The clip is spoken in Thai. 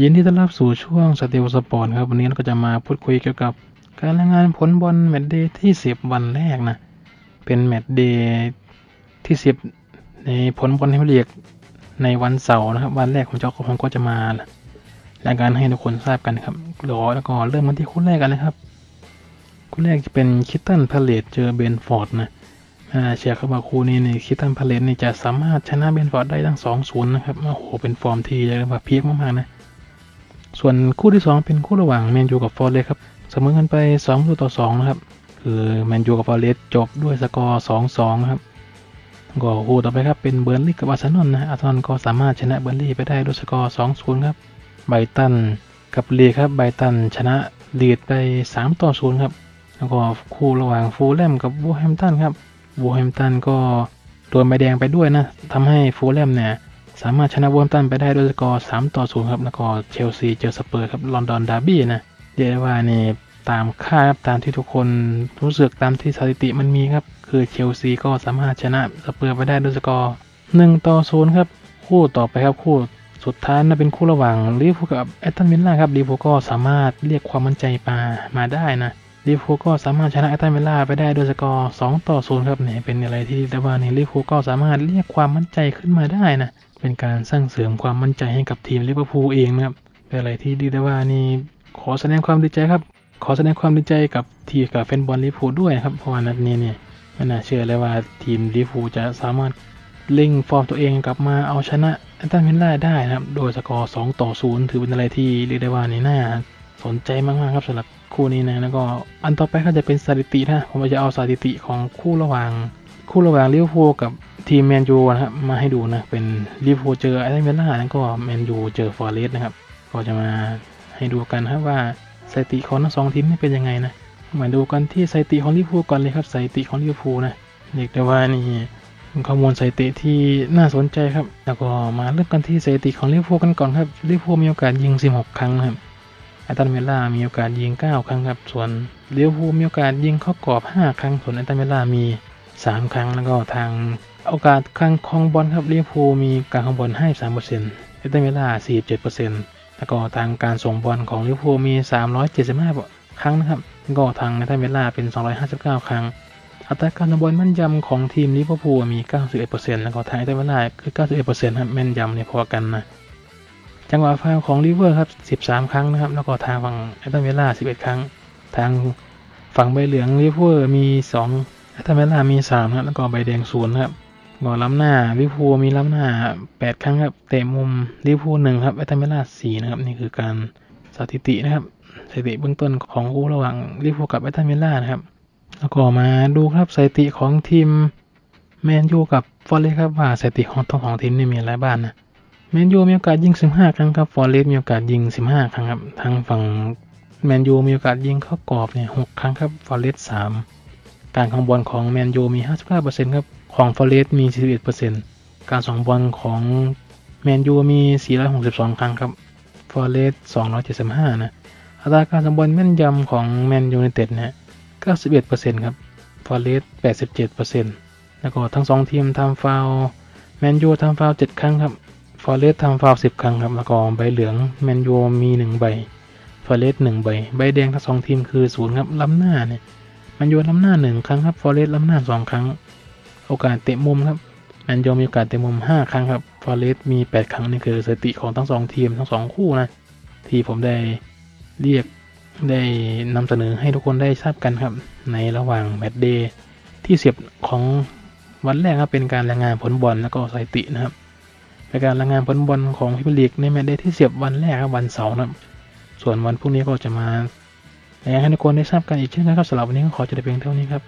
ยินดีต้อนรับสู่ช่วงสเตลสปอร์ตครับ วันนี้เราก็จะมาพูดคุยเกี่ยวกับ การรายงานผลบอลแมตช์เดย์ที่10วันแรกนะ เป็นแมตช์เดย์ที่10ในผลบอลที่เรียกในวันเสาร์นะครับ วันแรกของเจ้าของก็จะมารายงานให้ทุกคนทราบกันครับรอแล้วก็เริ่มกันที่คู่แรกกันเลยครับคู่แรกจะเป็นคิตตันพาเลตเจอเบนฟอร์ดนะอ่าเชียร์ครับว่าคู่นี้ในคิตตันพาเลตนี่จะสามารถชนะเบนฟอร์ดได้ทั้ง2-0นะครับโอ้โหเป็นฟอร์มทีเรียกได้ว่าพีคมากๆนะ ส่วนคู่ที่ 2 เป็นคู่ระหว่างแมนยูกับฟอร์เรสครับเสมอกันไป2ประตูต่อ2นะครับคือแมนยูกับฟอร์เรสจบด้วยสกอร์ 2-2 ครับก็คู่ต่อไปครับเป็นเบอร์นลี่กับอาร์เซนอลนะอาร์เซนอลก็สามารถชนะเบอร์นลี่ไปได้ด้วยสกอร์ 2-0 ครับไบตันกับลีครับไบตันชนะลีดไป 3 ต่อ 0 ครับ แล้วก็คู่ระหว่างฟูลแลมกับวูแฮมตันครับวูแฮมตันก็โดนใบแดงไปด้วยนะทำให้ฟูลแลมเนี่ย สามารถชนะวูแฮมตันไปได้ด้วยสกอร์ 3 ต่อ 0 ครับ แล้วก็เชลซีเจอสเปอร์ครับ ลอนดอนดาร์บี้นะเรียกได้ว่านี่ตามคาดครับตามที่ทุกคนรู้สึกตามที่สถิติมันมีครับ คือเชลซีก็สามารถชนะสเปอร์ไปได้ด้วยสกอร์ 1 ต่อ 0 ครับ คู่ต่อไปครับคู่สุดท้ายนะเป็นคู่ระหว่างลิเวอร์พูลกับแอตตันวิลล่าครับลิเวอร์พูลก็สามารถเรียกความมั่นใจมามาได้นะ ลิเวอร์พูลก็สามารถชนะแอตตันวิลล่าไปได้ด้วยสกอร์2ต่อ0ครับเนี่ยเป็นอะไรที่เรีด้ว่านี่ลิเวอร์พูลก็สามารถเรียกความมั่นใจขึ้นมาได้นะเป็นการสร้างเสริมความมั่นใจให้กับทีมลิเวอร์พูลเองนะครับเป็นอะไรที่ดีได้ว่านี่ขอแสดงความดีใจครับ ขอแสดงความดีใจกับทีมกับแฟนบอลลิเวอร์พูลด้วยครับเพราะว่านัดนี้เนี่ยไม่น่าเชื่อเลยว่าทีมลิเวอร์พูลจะสามารถเล่งฟอร์มตัวเองกลับมาเอาชนะแอตตันวิลล่าได้นะครับโดยสกอร์2ต่อ0ถือเป็นอะไรที่เรียกได้ว่านี่น่า สนใจมากๆครับสำหรับคู่นี้นะแล้วก็อันต่อไปก็จะเป็นสถิตินะผมจะเอาสถิติของคู่ระหว่าง คู่ระหว่างลิเวอร์พูลกับทีมแมนยูนะครับมาให้ดูนะเป็นลิเวอร์พูลเจอแอตตันวิลล่าแล้วก็แมนยูเจอฟอร์เรสต์นะครับก็จะมาให้ดูกันครับว่าสถิติของทั้งสองทีมนี่เป็นยังไงนะมาดูกันที่สถิติของลิเวอร์พูลก่อนเลยครับสถิติของลิเวอร์พูลนะเรียกได้ว่านี่ข้อมูลสถิติที่น่าสนใจครับ แล้วก็มาเริ่มกันที่สถิติของลิเวอร์พูลกันก่อนครับลิเวอร์พูลมีโอกาสยิง 16 ครั้งนะครับ แอตตันวิลล่ามีโอกาสยิง 9 ครั้งครับ ส่วนลิเวอร์พูลมีโอกาสยิงเข้ากรอบ 5 ครั้ง ส่วนแอตตันวิลล่ามี 3 ครั้ง แล้วก็ทางโอกาสครั้งคองบอลครับลิเวอร์พูลมีการคองบอลให้3%แอตตันวิลล่า47%แล้วก็ทางการส่งบอลของลิเวอร์พูลมี 375 ครั้งนะครับ ก็ทางแอตตันวิลล่าเป็น 259 ครั้ง อัตราการบอลแม่นยำของทีมลิเวอร์พูลมี 91%แล้วก็ทางแอตตันวิลล่าคือ 91%ครับแม่นยำเนี่ยพอกันนะ จังหวะฟาวของลิเวอร์ครับ 13 ครั้งนะครับ แล้วก็ทางฝั่งแอตตันวิลล่า 11 ครั้ง ทางฝั่งใบเหลืองลิเวอร์มี2แอตตันวิลล่ามี3ครับแล้วก็ใบแดง0ครับก็ล้ำหน้าลิพูมีล้ำหน้า 8 ครั้งครับเตะมุมลิเวอร์พูล1ครับแอตตันวิลล่า4นะครับนี่คือการสถิตินะครับสถิติเบื้องต้นของคู่ระหว่างลิเวอร์พูกับแอตตันวิลล่านะครับแล้วก็มาดูครับสถิติของทีมแมนยูกับฟอร์เรสต์ครับว่าสถิติของทั้งสองทีมนี่มีอะไรบ้างนะ แมนยูมีโอกาสยิง 15 ครั้งครับฟอร์เรสต์มีโอกาสยิง 15 ครั้งครับ ทางฝั่งแมนยูมีโอกาสยิงเข้ากรอบเนี่ย6ครั้งครับฟอร์เรสต์3การครองบอลของแมนยูมี 59%ครับของฟอร์เรสต์มี 41%การส่งบอลของแมนยูมี 462 ครั้งครับฟอร์เรสต์275 นะอัตราการส่งบอลแม่นยำของแมนยูไนเต็ดเนี่ย91%ครับฟอร์เรสต์87%แล้วก็ทั้งสองทีมทำฟาวแมนยูทำฟาว 7 ครั้งครับ ฟอร์เรสต์ทำฟาวล์10ครั้งครับแล้วก็ใบเหลืองแมนยูมี1ใบฟอร์เรสต์1ใบ ใบแดงทั้งสองทีมคือ0ครับล้ำหน้าเนี่ยแมนยูล้ำหน้า1ครั้งครับฟอร์เรสต์ล้ำหน้า2ครั้ง โอกาสเตะมุมครับแมนยูมีโอกาสเตะมุม5ครั้งครับฟอร์เรสต์มี8ครั้งนี่คือสถิติของทั้งสองทีมทั้งสองคู่นะที่ผมได้เรียกได้นำเสนอให้ทุกคนได้ทราบกันครับ ในระหว่างแมตช์เดย์ที่เสียบของวันแรกครับเป็นการรายงานผลบอลแล้วก็สถิตินะครับ เป็นการรายงานผลบอลของพิมลีกในแมตช์เดย์ที่เสียบวันแรกวันเสาร์นะส่วนวันพรุ่งนี้ก็จะมารายงานให้ทุกคนได้ทราบกันอีกเช่นกันครับสำหรับวันนี้ก็ขอจบแต่เพียงเท่านี้ครับ